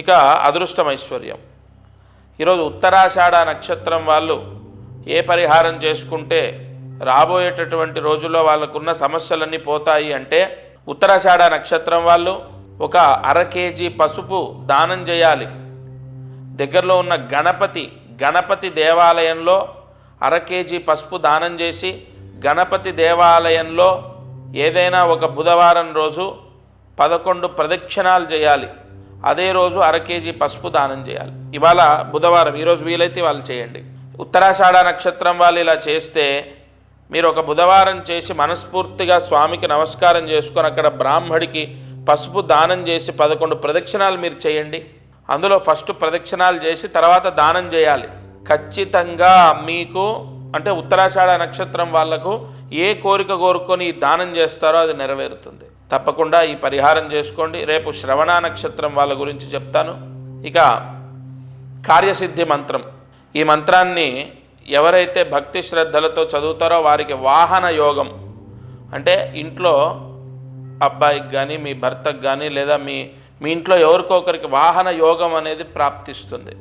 ఇక అదృష్టం ఐశ్వర్యం ఈరోజు ఉత్తరాషాఢ నక్షత్రం వాళ్ళు ఏ పరిహారం చేసుకుంటే రాబోయేటటువంటి రోజుల్లో వాళ్ళకున్న సమస్యలన్నీ పోతాయి అంటే ఉత్తరాషాఢ నక్షత్రం వాళ్ళు ఒక అర కేజీ పసుపు దానం చేయాలి. దగ్గరలో ఉన్న గణపతి గణపతి దేవాలయంలో అర కేజీ పసుపు దానం చేసి గణపతి దేవాలయంలో ఏదైనా ఒక బుధవారం రోజు పదకొండు ప్రదక్షిణాలు చేయాలి. అదే రోజు అర కేజీ పసుపు దానం చేయాలి. ఇవాళ బుధవారం ఈరోజు వీలైతే వాళ్ళు చేయండి. ఉత్తరాషాఢ నక్షత్రం వాళ్ళు ఇలా చేస్తే మీరు ఒక బుధవారం చేసి మనస్ఫూర్తిగా స్వామికి నమస్కారం చేసుకొని అక్కడ బ్రాహ్మడికి పసుపు దానం చేసి పదకొండు ప్రదక్షిణాలు మీరు చేయండి. అందులో ఫస్ట్ ప్రదక్షిణాలు చేసి తర్వాత దానం చేయాలి. ఖచ్చితంగా మీకు అంటే ఉత్తరాషాఢ నక్షత్రం వాళ్ళకు ఏ కోరిక కోరుకొని దానం చేస్తారో అది నెరవేరుతుంది. తప్పకుండా ఈ పరిహారం చేసుకోండి. రేపు శ్రవణ నక్షత్రం వాళ్ళ గురించి చెప్తాను. ఇక కార్యసిద్ధి మంత్రం. ఈ మంత్రాన్ని ఎవరైతే భక్తి శ్రద్ధలతో చదువుతారో వారికి వాహన యోగం. అంటే ఇంట్లో అబ్బాయికి కానీ మీ భర్తకు కానీ లేదా మీ మీ ఇంట్లో ఎవరికొకరికి వాహన యోగం అనేది ప్రాప్తిస్తుంది.